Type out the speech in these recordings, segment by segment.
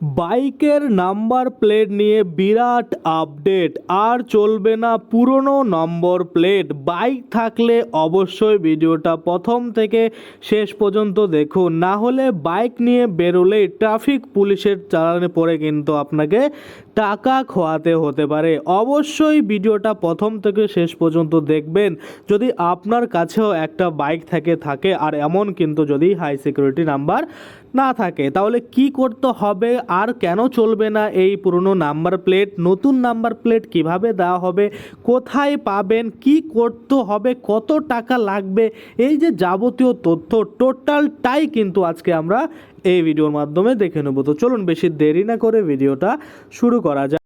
বাইকের number plate নিয়ে বিরাট update. আর চলবে না পুরনো নম্বর প্লেট। বাইক থাকলে অবশ্যই ভিডিওটা প্রথম থেকে শেষ পর্যন্ত দেখুন। না হলে বাইক নিয়ে বেরোলে ট্রাফিক পুলিশের চালানে পড়ে কিন্তু আপনাকে টাকা খোয়াতে হতে পারে। অবশ্যই ভিডিওটা প্রথম থেকে শেষ পর্যন্ত দেখবেন। যদি আপনার কাছেও একটা বাইক থেকে, থাকে, আর এমন কিন্তু যদি হাই সিকিউরিটি নাম্বার না থাকে, তাহলে কি করতে হবে আর কেন চলবে না এই পুরনো নাম্বার প্লেট? নতুন নাম্বার প্লেট কীভাবে দেওয়া হবে? কোথায় পাবেন? কি করতে হবে? কত টাকা লাগবে? এই যে যাবতীয় তথ্য টোটালটাই কিন্তু আজকে আমরা এই ভিডিওর মাধ্যমে দেখে নেব। তো চলুন বেশি দেরি না করে ভিডিওটা শুরু করা যাক।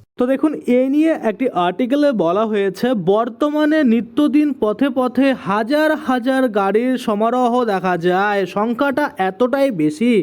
তো দেখুন এই নিয়ে একটি আর্টিকেলে বলা হয়েছে, বর্তমানে নিত্যদিন পথে পথে হাজার হাজার গাড়ির সমারোহ দেখা যায়। সংখ্যাটা এতটাই বেশি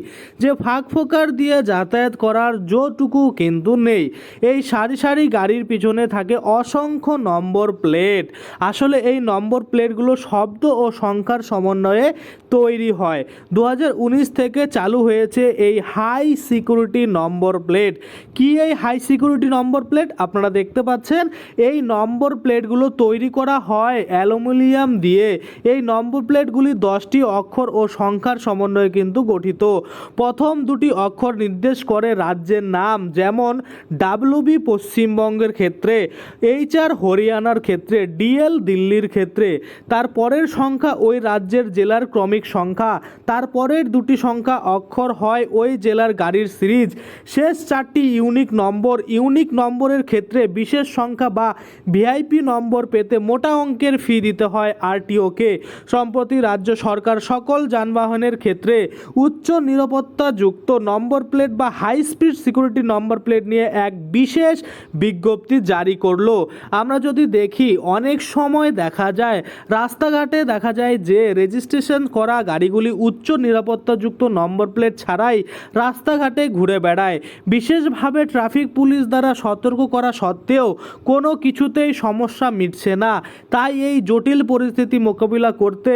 যে ফাঁক ফোকার দিয়ে যাতায়াত করার জোটুকু কিন্তু নেই। এই সারি সারি গাড়ির পিছনে থাকে অসংখ্য নম্বর প্লেট। আসলে এই নম্বর প্লেটগুলো শব্দ ও সংখ্যার সমন্বয়ে তৈরি হয়। দু হাজার উনিশ থেকে চালু হয়েছে এই হাই সিকিউরিটি নম্বর প্লেট। কি এই হাই সিকিউরিটি নম্বর প্লেট আপনারা দেখতে পাচ্ছেন, এই নম্বর প্লেটগুলো তৈরি করা হয় অ্যালুমিনিয়াম দিয়ে। এই নম্বর প্লেটগুলি দশটি অক্ষর ও সংখ্যার সমন্বয়ে কিন্তু গঠিত। প্রথম দুটি অক্ষর নির্দেশ করে রাজ্যের নাম, যেমন ডাব্লুবি পশ্চিমবঙ্গের ক্ষেত্রে এইচ আর হরিয়ানার ক্ষেত্রে ডিএল দিল্লির ক্ষেত্রে। তারপরের সংখ্যা ওই রাজ্যের জেলার ক্রমিক সংখ্যা। তারপরের দুটি সংখ্যা অক্ষর হয় ওই জেলার গাড়ির সিরিজ। শেষ চারটি ইউনিক নম্বর, ইউনিক নম্বরের ক্ষেত্রে বিশেষ সংখ্যা বা ভিআইপি নম্বর পেতে মোটা অঙ্কের ফি দিতে হয় আরটিওকে। সম্প্রতি রাজ্য সরকার সকল যানবাহনের ক্ষেত্রে উচ্চ নিরাপত্তাযুক্ত নম্বর প্লেট বা high speed security number plate নিয়ে এক বিশেষ বিজ্ঞপ্তি জারি করল। আমরা যদি দেখি, অনেক সময় দেখা যায়, রাস্তাঘাটে দেখা যায় যে রেজিস্ট্রেশন করা গাড়িগুলি উচ্চ নিরাপত্তাযুক্ত নম্বর প্লেট ছাড়াই রাস্তাঘাটে ঘুরে বেড়ায়। বিশেষভাবে ট্রাফিক পুলিশ দ্বারা সতর্ক করা সত্ত্বেও কোনো কিছুতেই সমস্যা মিটছে না। তাই এই জটিল পরিস্থিতি মোকাবিলা করতে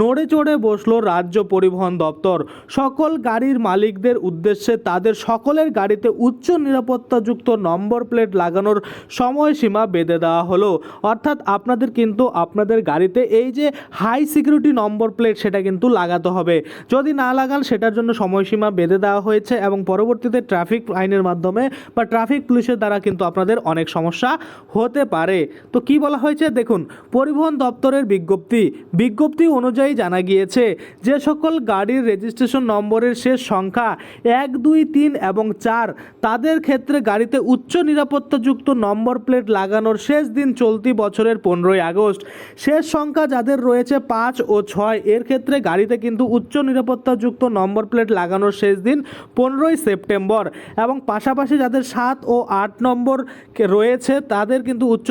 নড়ে চড়ে বসল রাজ্য পরিবহন দপ্তর। সকল গাড়ির মালিকদের উদ্দেশ্যে তাদের সকলের গাড়িতে উচ্চ নিরাপত্তাযুক্ত নম্বর প্লেট লাগানোর সময়সীমা বেঁধে দেওয়া হলো। অর্থাৎ আপনাদের কিন্তু আপনাদের গাড়িতে এই যে হাই সিকিউরিটি নম্বর প্লেট সেটা কিন্তু লাগাতে হবে। যদি না লাগান সেটার জন্য সময়সীমা বেঁধে দেওয়া হয়েছে এবং পরবর্তীতে ট্রাফিক আইনের মাধ্যমে বা ট্রাফিক পুলিশের দ্বারা কিন্তু আপনাদের অনেক সমস্যা হতে পারে। তো কি বলা হয়েছে? দেখুন, পরিবহন দপ্তরের বিজ্ঞপ্তি। বিজ্ঞপ্তি অনুযায়ী জানা গিয়েছে যে সকল গাড়ির রেজিস্ট্রেশন নম্বরের শেষ সংখ্যা এক, দুই, তিন এবং চার, তাদের ক্ষেত্রে গাড়িতে উচ্চ নিরাপত্তাযুক্ত নম্বর প্লেট লাগানোর শেষ দিন চলতি বছরের পনেরোই আগস্ট। শেষ সংখ্যা যাদের রয়েছে পাঁচ ও ছয়, এর ক্ষেত্রে গাড়িতে কিন্তু উচ্চ নিরাপত্তাযুক্ত নম্বর প্লেট লাগানোর শেষ দিন পনেরোই সেপ্টেম্বর এবং পাশাপাশি যাদের সাত ও আট নম্বর কে- রয়েছে, তাদের কিন্তু উচ্চ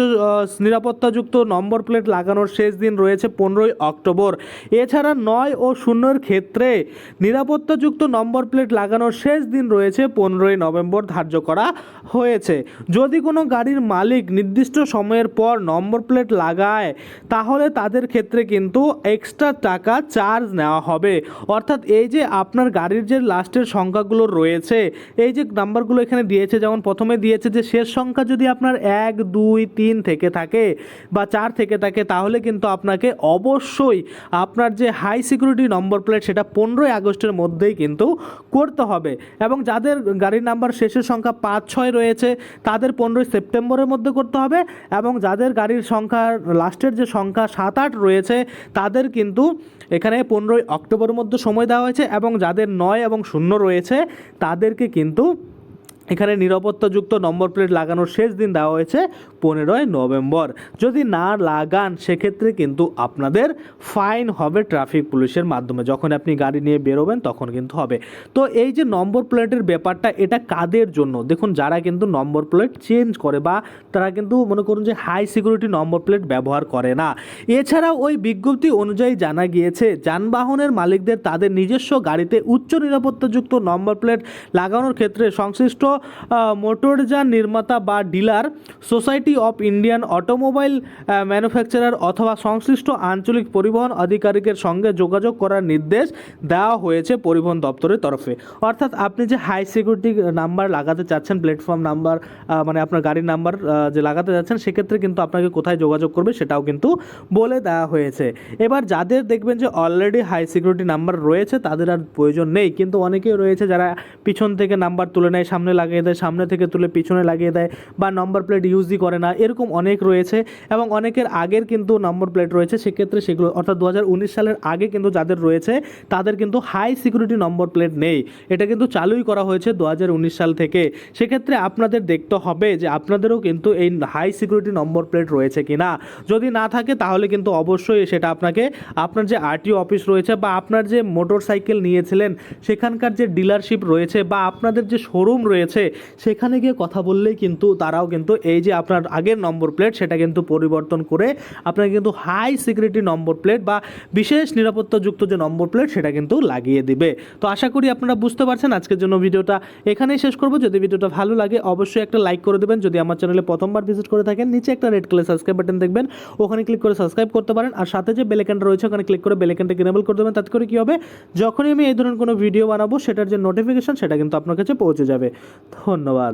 নিরাপত্তাযুক্ত নম্বর প্লেট লাগানোর শেষ দিন রয়েছে পনেরোই অক্টোবর। এছাড়া নয় ও শূন্যর ক্ষেত্রে নিরাপত্তাযুক্ত নম্বর প্লেট লাগানোর শেষ দিন রয়েছে পনেরোই নভেম্বর ধার্য করা হয়েছে। যদি কোনো গাড়ির মালিক নির্দিষ্ট সময়ের পর নম্বর প্লেট লাগায়, তাহলে তাদের ক্ষেত্রে কিন্তু এক্সট্রা টাকা চার্জ নেওয়া হবে। অর্থাৎ এই যে আপনার গাড়ির যে লাস্টের সংখ্যাগুলো রয়েছে, এই যে নাম্বারগুলো এখানে দিয়েছে, যেমন প্রথমে দিয়েছে যে শেষ সংখ্যা যদি আপনার এক, দুই, তিন থেকে থাকে বা চার থেকে থাকে, তাহলে কিন্তু আপনাকে অবশ্যই আপনার যে হাই সিকিউরিটি নম্বর প্লেট সেটা পনেরোই আগস্টের মধ্যেই কিন্তু করতে হবে। এবং যাদের গাড়ির নাম্বার শেষের সংখ্যা পাঁচ, ছয় রয়েছে, তাদের পনেরোই সেপ্টেম্বরের মধ্যে করতে হবে এবং যাদের গাড়ির সংখ্যা লাস্টের যে সংখ্যা সাত, আট রয়েছে, তাদের কিন্তু এখানে পনেরোই অক্টোবরের মধ্যে সময় দেওয়া হয়েছে এবং যাদের নয় এবং শূন্য রয়েছে, তাদেরকে কিন্তু এখানে নিরাপত্তাযুক্ত নম্বর প্লেট লাগানোর শেষ দিন দেওয়া হয়েছে পনেরোই নভেম্বর। যদি না লাগান, সেক্ষেত্রে কিন্তু আপনাদের ফাইন হবে ট্রাফিক পুলিশের মাধ্যমে। যখন আপনি গাড়ি নিয়ে বেরোবেন, তখন কিন্তু হবে। তো এই যে নম্বর প্লেটের ব্যাপারটা, এটা কাদের জন্য? দেখুন, যারা কিন্তু নম্বর প্লেট চেঞ্জ করে বা তারা কিন্তু মনে করুন যে হাই সিকিউরিটি নম্বর প্লেট ব্যবহার করে না। এছাড়াও ওই বিজ্ঞপ্তি অনুযায়ী জানা গিয়েছে, যানবাহনের মালিকদের তাদের নিজস্ব গাড়িতে উচ্চ নিরাপত্তাযুক্ত নম্বর প্লেট লাগানোর ক্ষেত্রে সংশ্লিষ্ট মোটরযান নির্মাতা বা dealer, society of Indian automobile manufacturer অথবা সংশ্লিষ্ট আঞ্চলিক পরিবহন আধিকারিকের সঙ্গে যোগাযোগ করার নির্দেশ দেওয়া হয়েছে পরিবহন দপ্তরের তরফে। অর্থাৎ আপনি যে হাই সিকিউরিটি নাম্বার লাগাতে চাচ্ছেন প্ল্যাটফর্ম নাম্বার মানে আপনার গাড়ির নাম্বার যে লাগাতে যাচ্ছেন, সেক্ষেত্রে কিন্তু আপনাকে কোথায় যোগাযোগ করবে সেটাও কিন্তু বলে দেওয়া হয়েছে। এবার যাদের দেখবেন যে অলরেডি হাই সিকিউরিটি নাম্বার রয়েছে, তাদের আর প্রয়োজন নেই। কিন্তু অনেকেই রয়েছে যারা পিছন থেকে নাম্বার তুলে নেয়, সামনে লাগিয়ে দেয়, সামনে থেকে তুলে পিছনে লাগিয়ে দেয় বা নম্বর প্লেট ইউজই করে না, এরকম অনেক রয়েছে এবং অনেকের আগের কিন্তু নম্বর প্লেট রয়েছে, সেক্ষেত্রে সেগুলো, অর্থাৎ দু হাজার উনিশ সালের আগে কিন্তু যাদের রয়েছে, তাদের কিন্তু হাই সিকিউরিটি নম্বর প্লেট নেই। এটা কিন্তু চালুই করা হয়েছে দু হাজার উনিশ সাল থেকে। সেক্ষেত্রে আপনাদের দেখতে হবে যে আপনাদেরও কিন্তু এই হাই সিকিউরিটি নম্বর প্লেট রয়েছে কি না যদি না থাকে, তাহলে কিন্তু অবশ্যই সেটা আপনাকে, আপনার যে আরটিও অফিস রয়েছে বা আপনার যে মোটর সাইকেল নিয়েছিলেন, সেখানকার যে ডিলারশিপ রয়েছে বা আপনাদের যে শোরুম রয়েছে সেখানে গিয়ে কথা বললেই কিন্তু তারাও কিন্তু এই যে আপনার আগের নম্বর প্লেট, সেটা কিন্তু পরিবর্তন করে আপনাকে কিন্তু হাই সিকিউরিটি নম্বর প্লেট বা বিশেষ নিরাপত্তাযুক্ত যে নম্বর প্লেট, সেটা কিন্তু লাগিয়ে দিবে। তো আশা করি আপনারা বুঝতে পারছেন আজকের জন্য ভিডিওটা। এখানেই শেষ করব। যদি ভিডিওটা ভালো লাগে, অবশ্যই একটা লাইক করে দেবেন। যদি আমার চ্যানেলে প্রথমবার ভিজিট করে থাকেন, নিচে একটা রেড কালার সাবস্ক্রাইব বাটন দেখবেন। ওখানে ক্লিক করে সাবস্ক্রাইব করতে পারেন। আর সাথে যে বেলেকানটা রয়েছে, ওখানে ক্লিক করে বেলেকানটা এনেবল করে দেবেন। তাতে করে কী হবে? যখনই আমি এই ধরনের কোনো ভিডিও বানাবো, সেটার যে নোটিফিকেশন সেটা কিন্তু আপনার কাছে পৌঁছে যাবে। ধন্যবাদ।